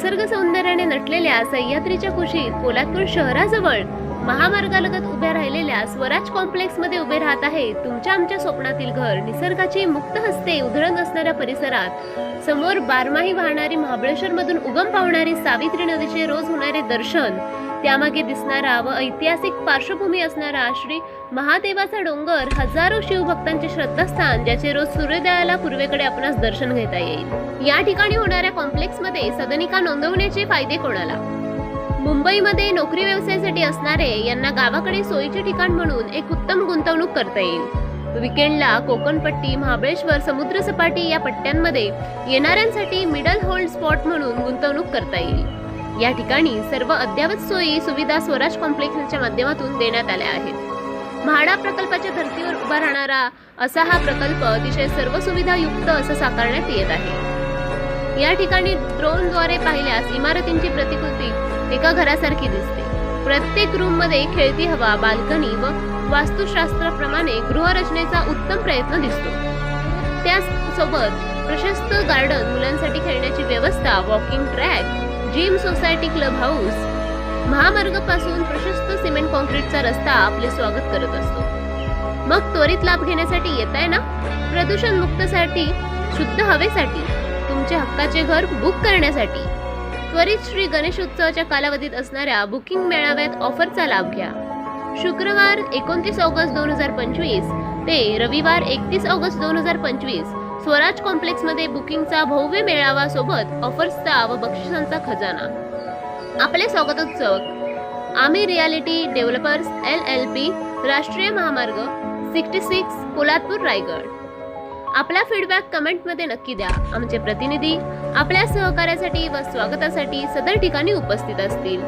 निसर्ग सौंदर्याने नटलेल्या सह्याद्रीच्या कुशीत पोलादपूर शहराजवळ महामार्गालगत उभ्या राहिलेल्या स्वराज कॉम्प्लेक्समध्ये उभे राहत आहे तुमच्या आमच्या स्वप्नातील घर. निसर्गाची मुक्त हस्ते उधळण असणाऱ्या परिसरात समोर बारमाही वाहणारी महाबळेश्वर मधून उगम पावणारी सावित्री नदीचे रोज होणारे दर्शन. त्यामागे दिसणारा व ऐतिहासिक पार्श्वभूमी असणारा श्री महादेवाचा डोंगर हजारो शिवभक्तांचे श्रद्धास्थान ज्याचे रोज सूर्योदयाला पूर्वेकडे आपणास दर्शन घेता येईल. या ठिकाणी होणाऱ्या कॉम्प्लेक्समध्ये सदनिका नोंदवण्याचे फायदे कोणाला? मुंबईमध्ये नोकरी व्यवसायासाठी असणारे यांना गावाकडे सोयीचे ठिकाण म्हणून एक उत्तम गुंतवणूक करता येईल. विकेंडला कोकणपट्टी महाबळेश्वर समुद्रसपाटी या पट्ट्यांमध्ये येणाऱ्यांसाठी मिडल होल्ड स्पॉट म्हणून गुंतवणूक करता येईल. या ठिकाणी सर्व अद्ययावत सोयी सुविधा स्वराज कॉम्प्लेक्सच्या माध्यमातून देण्यात आल्या आहेत. म्हाडा प्रकल्पाच्या धर्तीवर उभा राहणारा असा हा प्रकल्प अतिशय सर्व सुविधा युक्त असं साकारण्यात येत आहे. या ठिकाणी ड्रोनद्वारे पाहिल्यास इमारतींची प्रतिकृती एका घरासारखी दिसते. प्रत्येक रूममध्ये खेळती हवा बाल्कनी व वास्तुशास्त्राप्रमाणे गृहरचनेचा उत्तम प्रयत्न दिसतो. त्यासोबत प्रशस्त गार्डन मुलांसाठी खेळण्याची व्यवस्था walking track gym society club house महामार्गापासून प्रशस्त सिमेंट कॉन्क्रीटचा रस्ता आपले स्वागत करत असतो. मग त्वरित लाभ घेण्यासाठी येत आहे ना? प्रदूषण मुक्तसाठी शुद्ध हवेसाठी तुमच्या हक्काचे घर बुक करण्यासाठी. त्वरित श्री गणेश उत्सवाच्या कालावधीत असणाऱ्या बुकिंग मेळाव्यात ऑफरचा लाभ घ्या. शुक्रवार एकोणतीस ऑगस्ट दोन हजार पंचवीस ते रविवार एकतीस ऑगस्ट दोन हजार पंचवीस स्वराज कॉम्प्लेक्समध्ये बुकिंगचा भव्य मेळावा सोबत ऑफर्सचा व बक्षिसांचा खजाना. आपले स्वागतोत्सव. आम्ही reality developers L L P राष्ट्रीय महामार्ग सिक्स्टी सिक्स पोलादपूर रायगड. आपला फीडबॅक कमेंटमध्ये नक्की द्या. आमचे प्रतिनिधी आपल्या सहकार्यासाठी व स्वागतासाठी सदर ठिकाणी उपस्थित असतील.